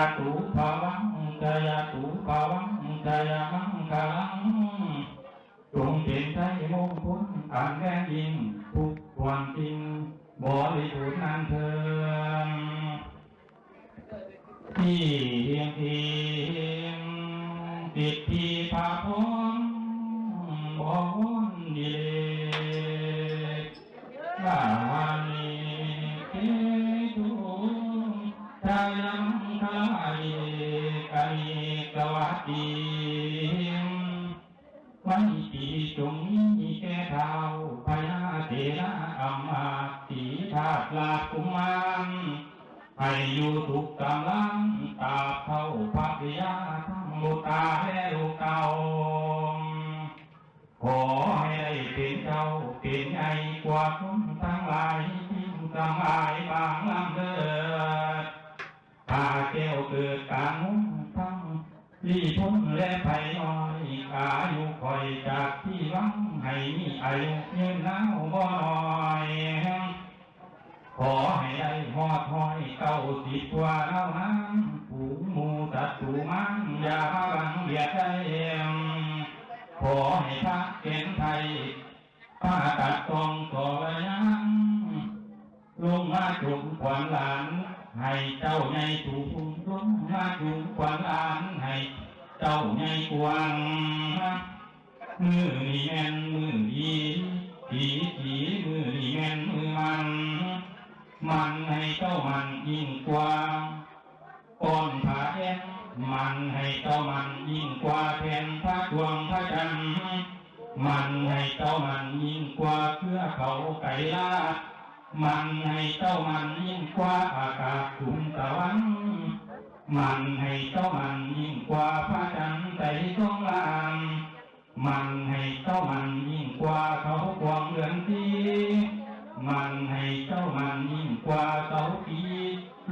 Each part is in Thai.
าตุภาวังจายาตุภาวังจายามังคลังจงเป็นใจมงคลอันแรงยิ่งทุกวันจริงบริสุทธิ์นั้นเถิดที่เทียงเทียงติดที่พาพรบ่วนดีเลย กุมารให้อยู่ทุกกำลังตาเท่าพระริยาทั้งลูกตาและลูกเก่าขอให้ได้เป็นเจ้าเป็นใหญ่กว่าคนทั้งหลายที่สมายบางลำเดิดพาแก้วเกิดการมุ่งทั้งรีพ้นและไผ่น้อยอายุคอยจากที่วังให้มีอายุยืนนาวบ่น้อย ขอให้ได้หอดห้อยเก้าสิบว่าเท่านั้นผูหมูตัดถูมันอย่ามาบังเบียดใจเองขอให้พระเป็นไทยป้าตัดตองต่อระยังลงมาจุมขวัญหลาน ให้เจ้าในถูกลงมาจุมขวัญหลานให้เจ้าในกวางมือนี่แม่นมือดีผี มันให้เจ้ามันยิ่งกว่าก้อนผาแอนมันให้เจ้ามันยิ่งกว่าแผ่นพระดวงพระจันทร์มันให้เจ้ามันยิ่งกว่าเครือเขาไก่ลาดมันให้เจ้ามันยิ่งกว่าอากาศขุมตะวันมันให้เจ้ามันยิ่งกว่าพระจันทร์ใจทองลานมันให้เจ้ามันยิ่งกว่าเขากวางเดือนที มันให้เจ้ามันยิ่งกว่าเขาปี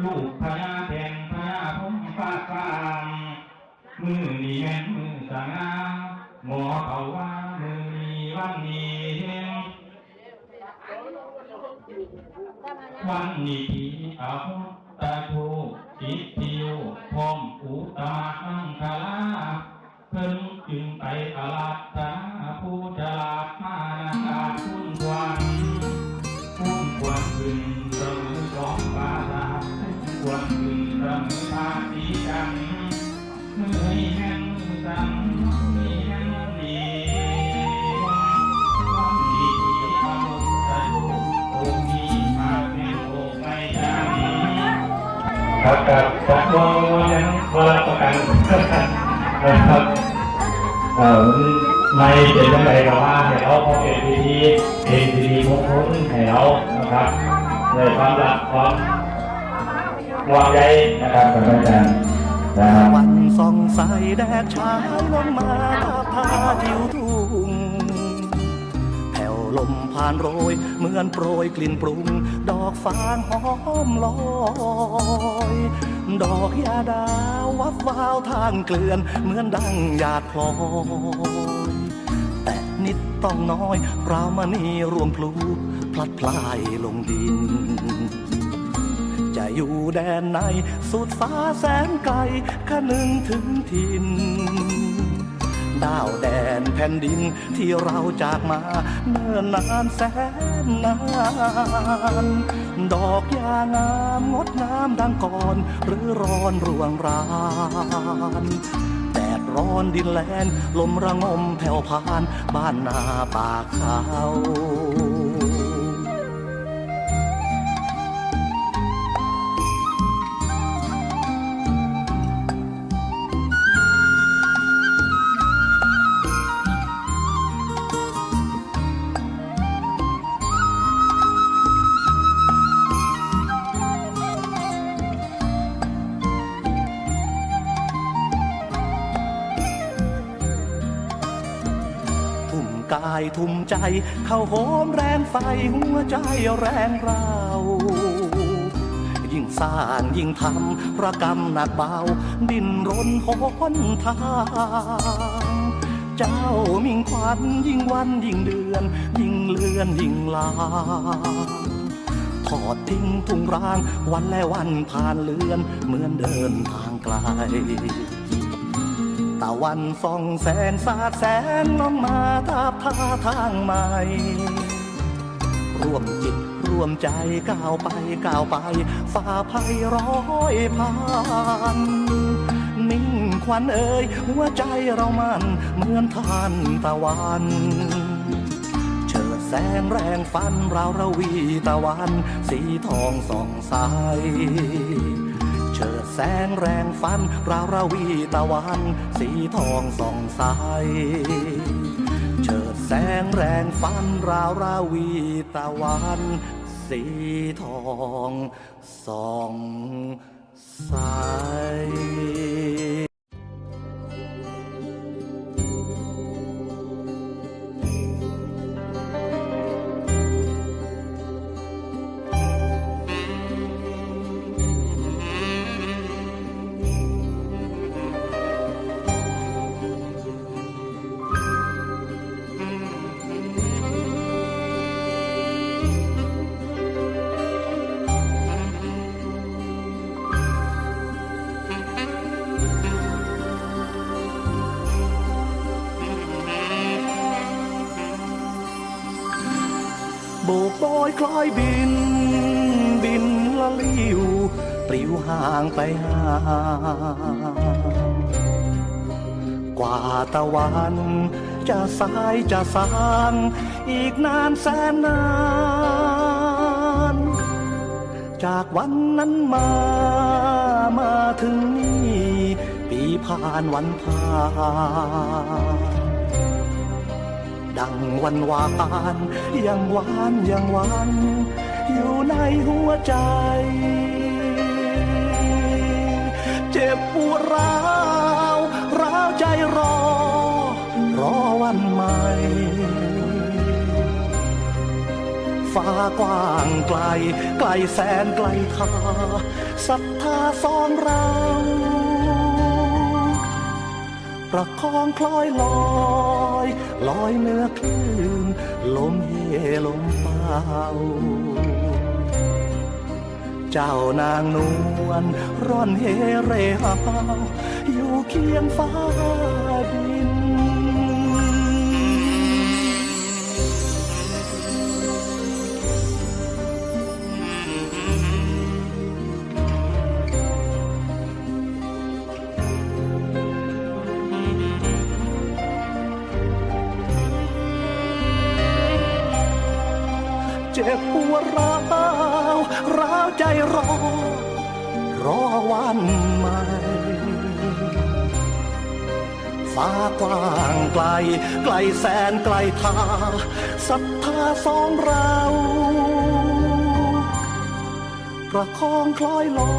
ลูกพญาแทนพญาพงฟ้ากลางมือนี่แม่นมือสางาหมอเขาว่ามือนี้วันนี้วันนี้ที่อาหุตาโทจิตติโยพร้อมอุตมะนังคาลาเพิ่นจึงไปอาลา มือให้แม่นมือสังมือให้แม่นดีวันดีที่อมุตตะโอมีมาแม่นโอไม่จังครับครับผมมองว่ายังว่ารับประกันนะครับเอ่อไม่เป็นยังไงกับว่าให้เราพอเป็นดีดีเองดีดีมงคลให้เรานะครับในความรักความวางใจนะครับท่านอาจารย์นะครับ วันส่องสายแดดฉายลงมาทาพาทิวทุ่งแผ่วลมผ่านโรย เหมือนโปรยกลิ่นปรุง ดอกฟางหอมลอย ดอกยาดาววับวาวทางเกลื่อน เหมือนดังหยาดพลอยแต่นิดต้องน้อยเราวมณีรวงพลูพลัดพลายลงดิน จะอยู่แดนในสุดฟ้าแสนไกลคนึงถึงถิ่นดาวแดนแผ่นดินที่เราจากมาเนิ่นนานแสนนาน ดอกยางามงดงามดังก่อน หรือร้อนรวงรานแดดร้อนดินแลน ลมระงมแผ่วพาน บ้านนาป่าเขา กายทุ่มใจเข้าโหมแรงไฟหัวใจแรงเรายิ่งสร้างยิ่งทำประกรรมหนักเบา ดิ้นรนหนทางเจ้ามิ่งควันยิ่งวันยิ่งเดือน ยิ่งเลือนยิ่งลาทอดทิ้งทุ่งร้าง วันและวันผ่านเลือน เหมือนเดินทางไกล ตะวันส่องแสงสาดแสงลงมาทาบท่าทางใหม่ร่วมจิตร่วมใจก้าวไปก้าวไปฝ่าภัยร้อยผ่านนิ่งควันเอ่ยหัวใจเรามันเหมือนทานตะวันเฉิดแสงแรงฟันเราระวีตะวัน สีทองส่องใส เฉิดแสงแรงฟัน ราวราวีตะวัน สีทองส่องใสเฉิดแสงแรงฟัน ราวราวีตะวัน สีทองส่องใส โบกโบยคล้อยบิน บินละลิวปลิวห่างไปห่างกว่าตะวันจะสายจะสางอีกนานแสนนาน จากวันนั้นมามาถึงนี่ ปีผ่านวันผ่าน ดังวันวานยังหวานยังหวานอยู่ในหัวใจ เจ็บปวดร้าวร้าวใจรอ รอวันใหม่ฟ้ากว้างไกล ไกลแสนไกลทาศรัทธาสองเราประคองคล้อยลอย ลอยเนื้อคลื่นลมเฮลมเบาเจ้านางนวลร่อนเฮเรฮาอยู่เคียงฟ้าดี จ็บปวดร้าวร้าวใจรอ รอวันใหม่ ฟ้ากว้างไกล ไกลแสนไกลทาศรัทธาสองเราประคองคล้อยลอ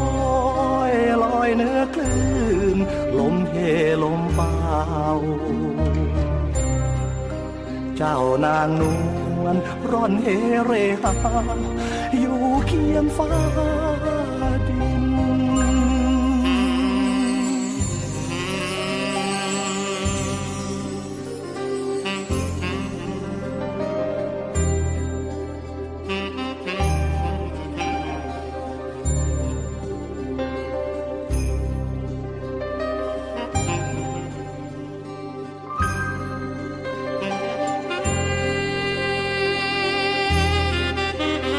ยลอยเนื้อคลื่น ลมเฮลมเบา เจ้านางนวลร่อนเฮเรฮาอยู่เคียงฟ้า